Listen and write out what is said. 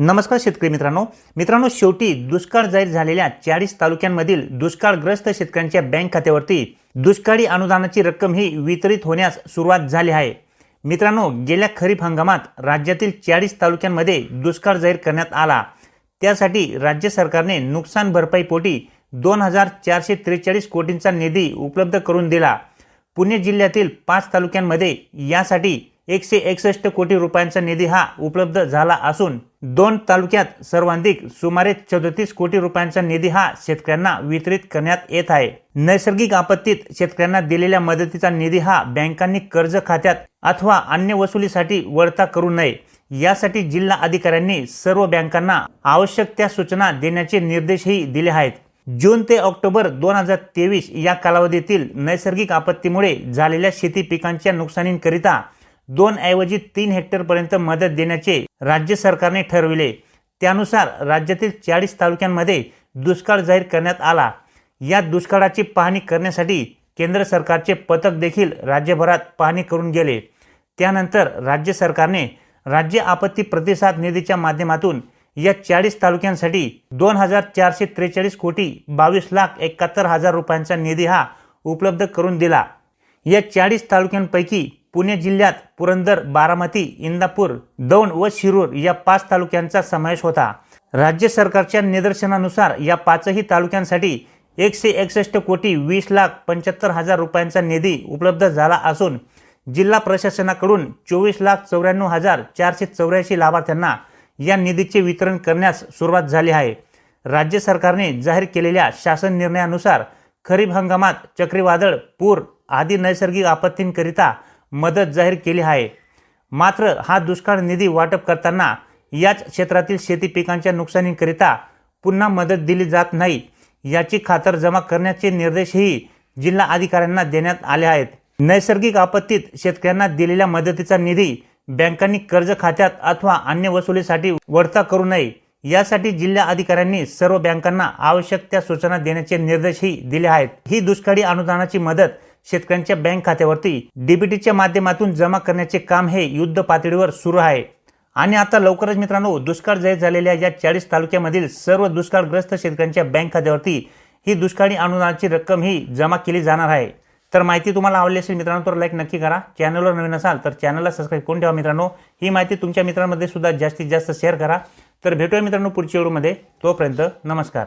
नमस्कार शेतकरी मित्रांनो. मित्रांनो शेवटी दुष्काळ जाहीर झालेल्या चाळीस तालुक्यांमधील दुष्काळग्रस्त शेतकऱ्यांच्या बँक खात्यावरती दुष्काळी अनुदानाची रक्कम ही वितरित होण्यास सुरुवात झाली आहे. मित्रांनो गेल्या खरीप हंगामात राज्यातील चाळीस तालुक्यांमध्ये दुष्काळ जाहीर करण्यात आला. त्यासाठी राज्य सरकारने नुकसान भरपाईपोटी दोन हजार चारशे त्रेचाळीस कोटींचा निधी उपलब्ध करून दिला. पुणे जिल्ह्यातील पाच तालुक्यांमध्ये यासाठी एकशे एकसष्ट कोटी रुपयांचा निधी हा उपलब्ध झाला असून दोन तालुक्यात सर्वाधिक सुमारे चौतीस कोटी रुपयांचा निधी हा शेतकऱ्यांना वितरित करण्यात येत आहे. नैसर्गिक आपत्तीत शेतकऱ्यांना दिलेल्या मदतीचा निधी हा बँकांनी कर्ज खात्यात अथवा अन्य वसुलीसाठी वळता करू नये. यासाठी जिल्हा अधिकाऱ्यांनी सर्व बँकांना आवश्यक त्या सूचना देण्याचे निर्देशही दिले आहेत. जून ते ऑक्टोबर दोन हजार तेवीस या कालावधीतील नैसर्गिक आपत्तीमुळे झालेल्या शेती पिकांच्या नुकसानीकरिता दोन ऐवजी तीन हेक्टरपर्यंत मदत देण्याचे राज्य सरकारने ठरविले. त्यानुसार राज्यातील चाळीस तालुक्यांमध्ये दुष्काळ जाहीर करण्यात आला. या दुष्काळाची पाहणी करण्यासाठी केंद्र सरकारचे पथक देखील राज्यभरात पाहणी करून गेले. त्यानंतर राज्य सरकारने राज्य आपत्ती प्रतिसाद निधीच्या माध्यमातून या चाळीस तालुक्यांसाठी दोन हजार चारशे त्रेचाळीस कोटी बावीस लाख एकाहत्तर हजार रुपयांचा निधी हा उपलब्ध करून दिला. या चाळीस तालुक्यांपैकी पुणे जिल्ह्यात पुरंदर बारामती इंदापूर दौंड व शिरूर या पाच तालुक्यांचा समावेश होता. राज्य सरकारच्या निदर्शनानुसार या पाचही तालुक्यांसाठी एकशे एकसष्ट कोटी वीस लाख पंच्याहत्तर हजार रुपयांचा निधी उपलब्ध झाला असून जिल्हा प्रशासनाकडून चोवीस लाख चौऱ्याण्णव हजार चारशे चौऱ्याऐंशी लाभार्थ्यांना या निधीचे वितरण करण्यास सुरुवात झाली आहे. राज्य सरकारने जाहीर केलेल्या शासन निर्णयानुसार खरीप हंगामात चक्रीवादळ पूर आदी नैसर्गिक आपत्तींकरिता मदत जाहीर केली आहे. मात्र हा दुष्काळ निधी वाटप करताना याच क्षेत्रातील शेती पिकांच्या नुकसानीकरिता पुन्हा मदत दिली जात नाही. याची खातर जमा करण्याचे निर्देशही जिल्हा अधिकाऱ्यांना देण्यात आले आहेत. नैसर्गिक आपत्तीत शेतकऱ्यांना दिलेल्या मदतीचा निधी बँकांनी कर्ज खात्यात अथवा अन्य वसुलीसाठी वळता करू नये. यासाठी जिल्हा अधिकाऱ्यांनी सर्व बँकांना आवश्यक त्या सूचना देण्याचे निर्देशही दिले आहेत. ही दुष्काळी अनुदानाची मदत शेतकऱ्यांच्या बँक खात्यावरती डीबीटीच्या माध्यमातून जमा करण्याचे काम हे युद्ध पातळीवर सुरू आहे. आणि आता लवकरच मित्रांनो दुष्काळ जाहीर झालेल्या या चाळीस तालुक्यामधील सर्व दुष्काळग्रस्त शेतकऱ्यांच्या बँक खात्यावरती ही दुष्काळी अनुदानाची रक्कम ही जमा केली जाणार आहे. तर माहिती तुम्हाला आवडली असेल मित्रांनो तर लाईक नक्की करा. चॅनलवर नवीन असाल तर चॅनलला सबस्क्राईब करून ठेवा मित्रांनो. ही माहिती तुमच्या मित्रांमध्ये सुद्धा जास्तीत जास्त शेअर करा. तर भेटूया मित्रांनो पुढच्या व्हिडिओमध्ये. तोपर्यंत नमस्कार.